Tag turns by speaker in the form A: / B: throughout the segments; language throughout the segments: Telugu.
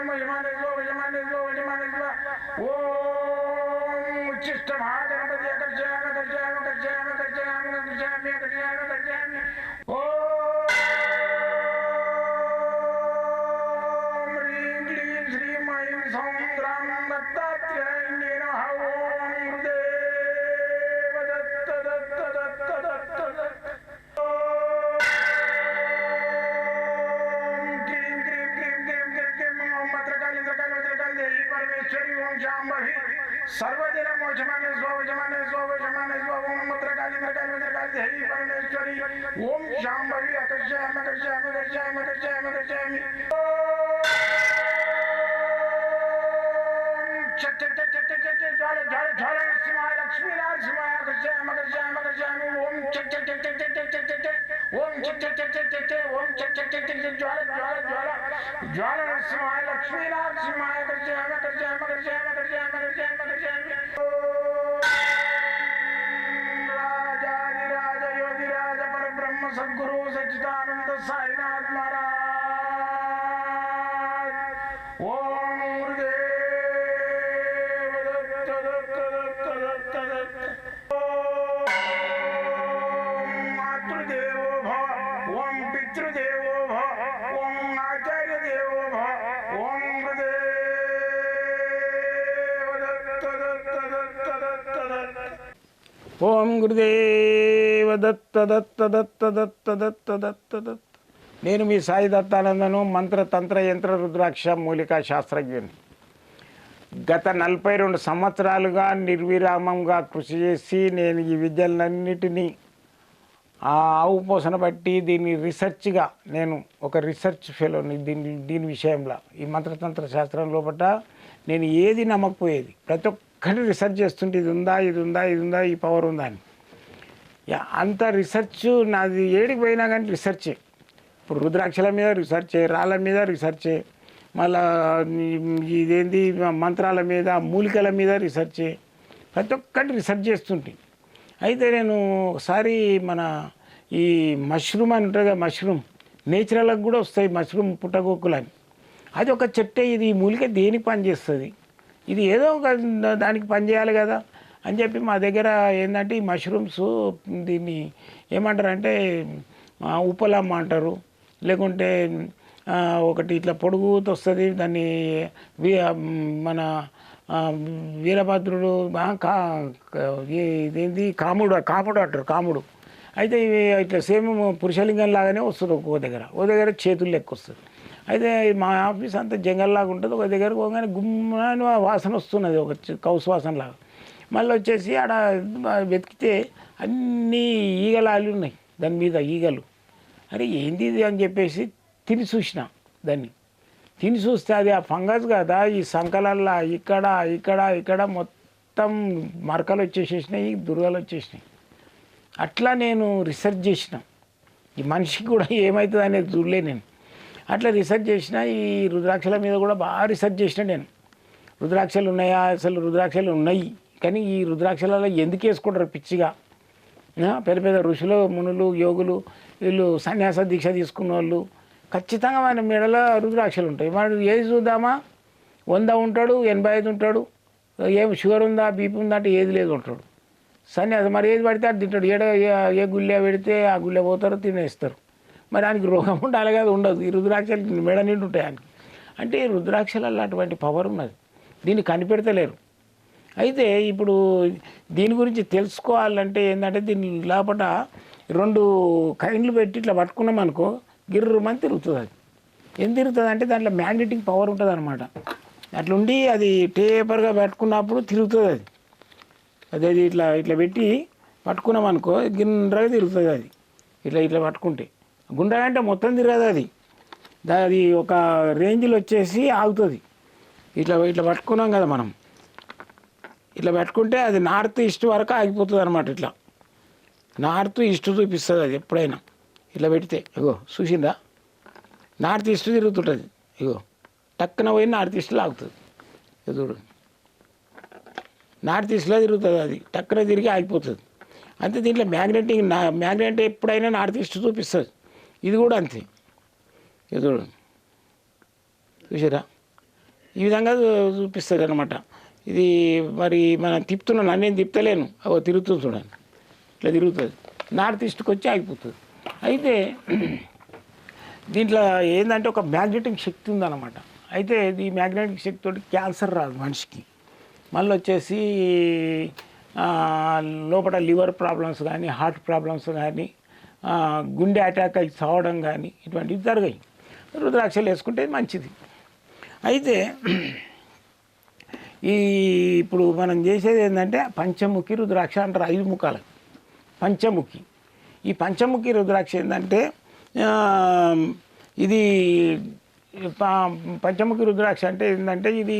A: నమ యమానేశ్వ యమానేశ్వ యమానేశ్వ ఓం ఉచ్చిష్ట మహాగణపతి అకర్షయామ కర్షయామ కర్షయామ जमाने स्वामी जमाने स्वामी जमाने स्वामी ओम मत्र काली मत्र काली मत्र काली हरि परमेश्वरी ओम श्याम भवी अकर्षाम अकर्षाम अकर्षाम अकर्षाम अकर्षाम ज्वाले ज्वाले ज्वाले सिमाय लक्ष्मी लाल सिमाय अकर्षाम अकर्षाम अकर्षाम ओम चक चक चक चक चक चक चक चक ओम चक चक चक चक चक चक ओम चक चक चक चक चक ज्वाले ज्वाले ज्वाला ज्वाला सिमाय लक्ष्मी लाल सिमाय अकर्षाम
B: ఓం గురుదేవ దత్త దత్త దత్త దత్త దత్త దత్త దత్త. నేను మీ సాయి దత్తానందను మంత్ర తంత్ర యంత్ర రుద్రాక్ష మూలికా శాస్త్రజ్ఞుని. గత నలభై రెండు సంవత్సరాలుగా నిర్విరామంగా కృషి చేసి నేను ఈ విద్యలన్నిటినీ ఆ ఆవు పోసన బట్టి దీన్ని రీసెర్చ్గా నేను ఒక రీసెర్చ్ ఫెలోని దీని దీని విషయంలో ఈ మంత్రతంత్ర శాస్త్రం లోపల నేను ఏది నమ్మకపోయేది? ప్రతి ఒక్క కానీ రీసెర్చ్ చేస్తుంటే ఇది ఉందా ఇది ఉందా ఇది ఉందా ఈ పవర్ ఉందా అని. అంత రీసెర్చ్ నాది ఏడికి పోయినా కానీ రీసెర్చే ఇప్పుడు రుద్రాక్షల మీద రీసెర్చే రాళ్ళ మీద రీసెర్చే మళ్ళా ఇదేంది మంత్రాల మీద మూలికల మీద రీసెర్చే ప్రతి ఒక్కటి రీసెర్చ్ చేస్తుంటే. అయితే నేను ఒకసారి మన ఈ మష్రూమ్ అని ఉంటుంది కదా మష్రూమ్ నేచురల్గా కూడా వస్తాయి మష్రూమ్ పుట్టగోకులు అని. అది ఒక చెట్టే ఇది ఈ మూలిక దేనికి పని చేస్తుంది ఇది ఏదో ఒక దానికి పని చేయాలి కదా అని చెప్పి మా దగ్గర ఏంటంటే ఈ మష్రూమ్స్ దీన్ని ఏమంటారు అంటే ఉప్పలమ్మ అంటారు. లేకుంటే ఒకటి ఇట్లా పొడుగుతో వస్తుంది దాన్ని మన వీరభద్రుడు కా ఇదేంటి కాముడు కాముడు అంటారు కాముడు. అయితే ఇవి ఇట్లా సేమ్ పురుషలింగం లాగానే వస్తుంది ఒక్కో దగ్గర. ఓ దగ్గర చేతులు లెక్క వస్తుంది. అయితే మా ఆఫీస్ అంతా జంగల్లాగా ఉంటుంది. ఒక దగ్గర పోగానే గుమ్మని వాసన వస్తున్నది. ఒక కౌసు వాసనలాగా. మళ్ళీ వచ్చేసి ఆడ వెతికితే అన్నీ ఈగలు ఆలి ఉన్నాయి. దాని మీద ఈగలు. అరే ఏంది ఇది అని చెప్పేసి తిని చూసిన దాన్ని. తిని చూస్తే అది ఆ ఫంగస్ కదా. ఈ సంకలల్లా ఇక్కడ ఇక్కడ ఇక్కడ మొత్తం మరకలు వచ్చేసేసినాయి దుర్గలు వచ్చేసినాయి. అట్లా నేను రీసెర్చ్ చేసిన. ఈ మనిషికి కూడా ఏమవుతుంది అనేది చూడలే నేను. అట్లా రీసెర్చ్ చేసిన ఈ రుద్రాక్షల మీద కూడా బాగా రీసెర్చ్ చేసిన నేను. రుద్రాక్షలు ఉన్నాయా? అసలు రుద్రాక్షలు ఉన్నాయి. కానీ ఈ రుద్రాక్షలలో ఎందుకు వేసుకుంటారు పిచ్చిగా? పెద్ద పెద్ద ఋషులు మునులు యోగులు వీళ్ళు సన్యాస దీక్ష తీసుకున్న వాళ్ళు ఖచ్చితంగా మన మెడలో రుద్రాక్షలు ఉంటాయి. మనం ఏది చూద్దామా? వంద ఉంటాడు ఎనభై ఐదు ఉంటాడు. ఏం షుగర్ ఉందా బీపీ ఉందా అంటే ఏది లేదు ఉంటాడు సన్యాసం మరి ఏది పడితే అది తింటాడు. ఏడ ఏ- గుళ్ళ పెడితే ఆ గుళ్ళ పోతారో తినేస్తారు. మరి ఆయనకి రోగం ఉండాలి కదా ఉండదు. ఈ రుద్రాక్షలు మెడ నిండు ఉంటాయి ఆయనకి. అంటే ఈ రుద్రాక్షలలో అటువంటి పవర్ ఉన్నది. దీన్ని కనిపెడతలేరు. అయితే ఇప్పుడు దీని గురించి తెలుసుకోవాలంటే ఏంటంటే దీని లోపల రెండు కైన్లు పెట్టి ఇట్లా పట్టుకున్నాం అనుకో గిర్రమని తిరుగుతుంది అది. ఏం తిరుగుతుంది అంటే దాంట్లో మ్యాగ్నెటిక్ పవర్ ఉంటుంది అనమాట అట్లుండి అది టేపర్గా పెట్టుకున్నప్పుడు తిరుగుతుంది అది. అదే అది ఇట్లా ఇట్లా పెట్టి పట్టుకున్నాం అనుకో గిన్నెరగా తిరుగుతుంది అది. ఇట్లా ఇట్లా పట్టుకుంటే. గుండె అంటే మొత్తం తిరగదు అది. అది ఒక రేంజ్లో వచ్చేసి ఆగుతుంది. ఇట్లా ఇట్లా పట్టుకున్నాం కదా మనం. ఇట్లా పెట్టుకుంటే అది నార్త్ ఈస్ట్ వరకు ఆగిపోతుంది అనమాట ఇట్లా. నార్త్ ఈస్ట్ చూపిస్తుంది అది ఎప్పుడైనా. ఇట్లా పెడితే ఇగో చూసిందా నార్త్ ఈస్ట్ తిరుగుతుంటుంది. ఇగో టక్కున పోయి నార్త్ ఈస్ట్లో ఆగుతుంది. చూడు. నార్త్ ఈస్ట్లో తిరుగుతుంది అది. టక్కున తిరిగి ఆగిపోతుంది. అంతే దీంట్లో మ్యాగ్నెటిక్ నా మ్యాగ్నెట్ ఎప్పుడైనా నార్త్ ఈస్ట్ చూపిస్తుంది. ఇది కూడా అంతే. ఇది చూడండి చూసారా ఈ విధంగా చూపిస్తుంది అనమాట ఇది మరి మనం తిప్పుతున్నాను నన్నేం తిప్పలేను. అవ తిరుగుతుంది చూడండి. ఇట్లా తిరుగుతుంది. నార్త్ ఈస్ట్కి వచ్చి ఆగిపోతుంది. అయితే దీంట్లో ఏంటంటే ఒక మ్యాగ్నెటిక్ శక్తి ఉందన్నమాట. అయితే ఈ మ్యాగ్నెటిక్ శక్తి తోటి క్యాన్సర్ రాదు మనిషికి. మళ్ళీ వచ్చేసి లోపల లివర్ ప్రాబ్లమ్స్ కానీ హార్ట్ ప్రాబ్లమ్స్ కానీ గుండె అటాక్ అయి చావడం కానీ ఇటువంటివి జరిగాయి. రుద్రాక్షలు వేసుకుంటే మంచిది. అయితే ఈ ఇప్పుడు మనం చేసేది ఏంటంటే పంచముఖి రుద్రాక్ష అంటారు ఐదు ముఖాలు. పంచముఖి. ఈ పంచముఖి రుద్రాక్ష ఏంటంటే ఇది పంచముఖి రుద్రాక్ష అంటే ఏంటంటే ఇది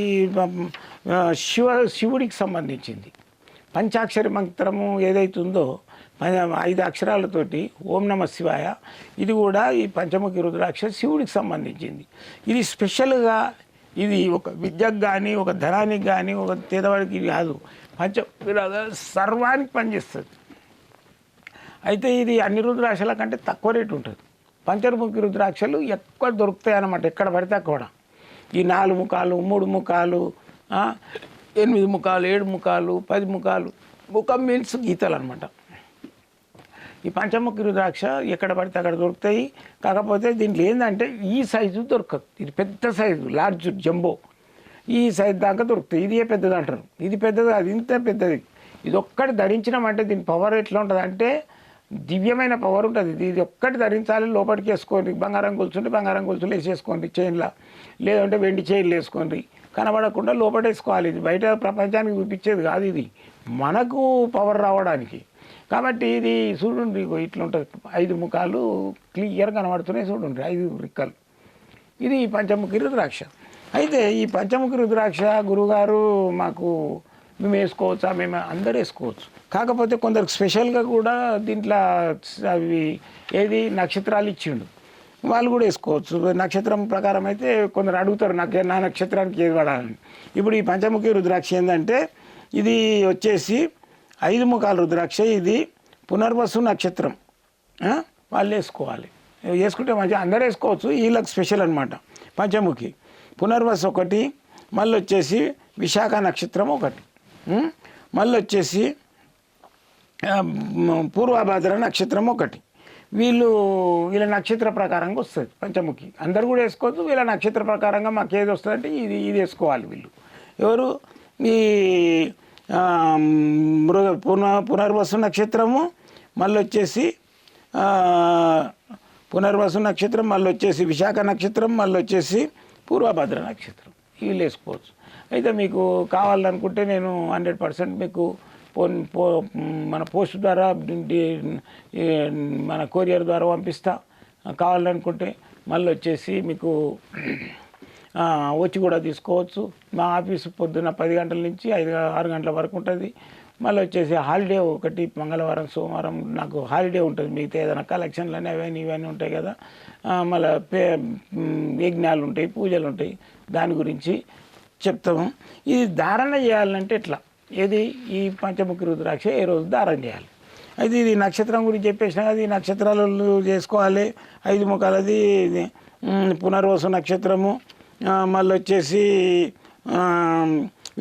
B: శివ శివుడికి సంబంధించింది. పంచాక్షరి మంత్రము ఏదైతుందో ఉందో ఐదు అక్షరాలతోటి ఓం నమ శివాయ. ఇది కూడా ఈ పంచముఖి రుద్రాక్ష శివుడికి సంబంధించింది. ఇది స్పెషల్గా ఇది ఒక విద్యకు కానీ ఒక ధనానికి కానీ ఒక పేదవాడికి ఇది కాదు. పంచ సర్వానికి పనిచేస్తుంది. అయితే ఇది అన్ని రుద్రాక్షల కంటే తక్కువ రేటు ఉంటుంది. పంచముఖి రుద్రాక్షలు ఎక్కువ దొరుకుతాయి అన్నమాట ఎక్కడ పడితే కూడా ఈ నాలుగు ముఖాలు మూడు ముఖాలు ఎనిమిది ముఖాలు ఏడు ముఖాలు పది ముఖాలు ముఖం మీన్స్ గీతలు అనమాట ఈ పంచముఖి రుద్రాక్ష ఎక్కడ పడితే అక్కడ దొరుకుతాయి. కాకపోతే దీంట్లో ఏంటంటే ఈ సైజు దొరకదు. ఇది పెద్ద సైజు లార్జ్ జంబో. ఈ సైజు దాకా దొరుకుతాయి. ఇది పెద్దది అంటారు. ఇది పెద్దది అది ఇంత పెద్దది. ఇది ఒక్కటి ధరించినామంటే దీని పవర్ ఎట్లా ఉంటుంది అంటే దివ్యమైన పవర్ ఉంటుంది. ఇది ఇది ఒక్కటి ధరించాలి లోపలికి వేసుకోండి. బంగారం గొలుసుంటే బంగారం గొలుసులు వేసేసుకోండి చైన్లో లేదంటే వెండి చైన్లు వేసుకోండి. కనబడకుండా లోపల వేసుకోవాలి ఇది బయట ప్రపంచానికి చూపించేది కాదు ఇది. మనకు పవర్ రావడానికి. కాబట్టి ఇది చూడండి ఇట్లుంటుంది ఇట్లా ఉంటుంది. ఐదు ముఖాలు క్లియర్ కనబడుతున్నాయి చూడండి ఐదు రిక్కలు ఇది పంచముఖి రుద్రాక్ష. అయితే ఈ పంచముఖి రుద్రాక్ష గురుగారు మాకు మేము వేసుకోవచ్చా? మేము అందరు వేసుకోవచ్చు. కాకపోతే కొందరికి స్పెషల్గా కూడా దీంట్లో అవి ఏది నక్షత్రాలు ఇచ్చిండు. వాళ్ళు కూడా వేసుకోవచ్చు. నక్షత్రం ప్రకారం అయితే కొందరు అడుగుతారు నాకు నా నక్షత్రానికి ఏది పడాలని? ఇప్పుడు ఈ పంచముఖి రుద్రాక్ష ఏంటంటే ఇది వచ్చేసి ఐదు ముఖాలు రుద్రాక్ష ఇది పునర్వసు నక్షత్రం. వాళ్ళు వేసుకోవాలి. వేసుకుంటే మంచిగా అందరూ వేసుకోవచ్చు. వీళ్ళకి స్పెషల్ అనమాట పంచముఖి. పునర్వసు ఒకటి మళ్ళీ వచ్చేసి విశాఖ నక్షత్రం ఒకటి. మళ్ళీ వచ్చేసి పూర్వభాద్ర నక్షత్రం ఒకటి. వీళ్ళు వీళ్ళ నక్షత్ర ప్రకారంగా వస్తుంది పంచముఖి. అందరు కూడా వేసుకోవచ్చు. వీళ్ళ నక్షత్ర ప్రకారంగా మాకు ఏది వస్తుందంటే ఇది ఇది వేసుకోవాలి వీళ్ళు. ఎవరు? ఈ మృగ పున పునర్వసు నక్షత్రము మళ్ళీ వచ్చేసి పునర్వసు నక్షత్రం మళ్ళీ వచ్చేసి విశాఖ నక్షత్రం మళ్ళీ వచ్చేసి పూర్వభద్ర నక్షత్రం. ఇవి వేసుకోవచ్చు. అయితే మీకు కావాలనుకుంటే నేను హండ్రెడ్ పర్సెంట్ మీకు ఫోన్ పో మన పోస్ట్ ద్వారా మన కొరియర్ ద్వారా పంపిస్తా. కావాలనుకుంటే మళ్ళీ వచ్చేసి మీకు వచ్చి కూడా తీసుకోవచ్చు. మా ఆఫీసు పొద్దున్న పది గంటల నుంచి ఐదు ఆరు గంటల వరకు ఉంటుంది. మళ్ళీ వచ్చేసి హాలిడే ఒకటి మంగళవారం సోమవారం నాకు హాలిడే ఉంటుంది. మిగతా ఏదైనా కలెక్షన్లు అని అవన్నీ ఇవన్నీ ఉంటాయి కదా. మళ్ళీ పే యజ్ఞాలు ఉంటాయి పూజలు ఉంటాయి. దాని గురించి చెప్తాము. ఇది ధారణ చేయాలంటే ఎట్లా? ఏది? ఈ పంచముఖి రుద్రాక్ష ఏ రోజు ధారణ చేయాలి? అయితే ఇది నక్షత్రం గురించి చెప్పేసిన కదా ఈ నక్షత్రాలు చేసుకోవాలి. ఐదు ముఖాలది పునర్వసు నక్షత్రము మళ్ళీ వచ్చేసి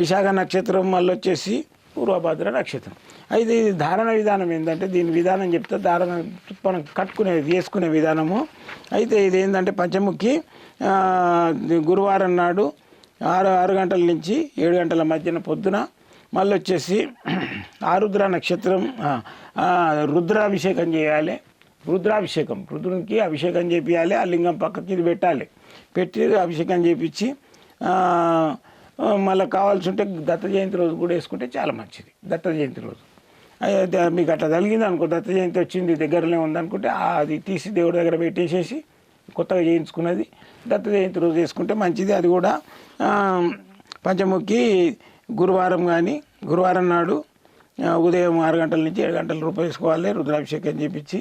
B: విశాఖ నక్షత్రం మళ్ళీ వచ్చేసి పూర్వభద్ర నక్షత్రం. అయితే ఇది ధారణ విధానం ఏంటంటే దీని విధానం చెప్తే ధారణ మనం కట్టుకునే వేసుకునే విధానము. అయితే ఇది ఏంటంటే పంచముఖి గురువారం నాడు ఆరు ఆరు గంటల నుంచి ఏడు గంటల మధ్యన పొద్దున మళ్ళీ వచ్చేసి ఆరుద్ర నక్షత్రం రుద్రాభిషేకం చేయాలి. రుద్రాభిషేకం రుద్రునికి అభిషేకం చేపించాలి ఆ లింగం పక్కకి ఇది పెట్టాలి. పెట్టి అభిషేకం చేపించి మళ్ళీ కావాల్సి ఉంటే దత్త జయంతి రోజు కూడా వేసుకుంటే చాలా మంచిది దత్త జయంతి రోజు. మీకు అట్లా తగిలింది అనుకో దత్త జయంతి వచ్చింది దగ్గరలో ఉందనుకుంటే అది తీసి దేవుడి దగ్గర పెట్టేసేసి కొత్తగా చేయించుకున్నది దత్త జయంతి రోజు వేసుకుంటే మంచిది. అది కూడా పంచముఖి గురువారం కానీ గురువారం నాడు ఉదయం ఆరు గంటల నుంచి ఏడు గంటల రూపాయలు వేసుకోవాలి రుద్రాభిషేకం చేపించి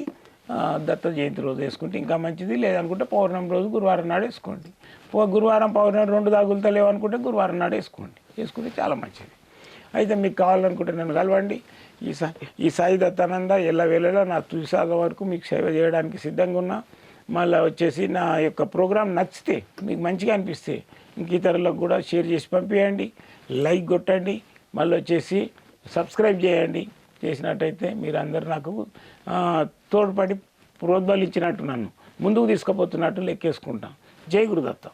B: దత్త జయంతి రోజు వేసుకుంటే ఇంకా మంచిది. లేదనుకుంటే పౌర్ణమి రోజు గురువారం నాడు వేసుకోండి. పో గురువారం పౌర్ణమి రెండు దాగులుతా లేవనుకుంటే గురువారం నాడు వేసుకోండి. వేసుకుంటే చాలా మంచిది. అయితే మీకు కావాలనుకుంటే నన్ను కలవండి. ఈ సా ఈ సాయి దత్తానంద ఎలా వేళలా నా తుదిసాగ వరకు మీకు సేవ చేయడానికి సిద్ధంగా ఉన్నా. మళ్ళీ వచ్చేసి నా యొక్క ప్రోగ్రాం నచ్చితే మీకు మంచిగా అనిపిస్తే ఇంక ఇతరులకు కూడా షేర్ చేసి పంపించండి లైక్ కొట్టండి. మళ్ళీ వచ్చేసి సబ్స్క్రైబ్ చేయండి. చేసినట్టయితే మీరు నాకు తోడ్పడి ప్రోద్బలించినట్టు నన్ను ముందుకు తీసుకుపోతున్నట్టు లెక్కేసుకుంటాం. జై గురుదత్త.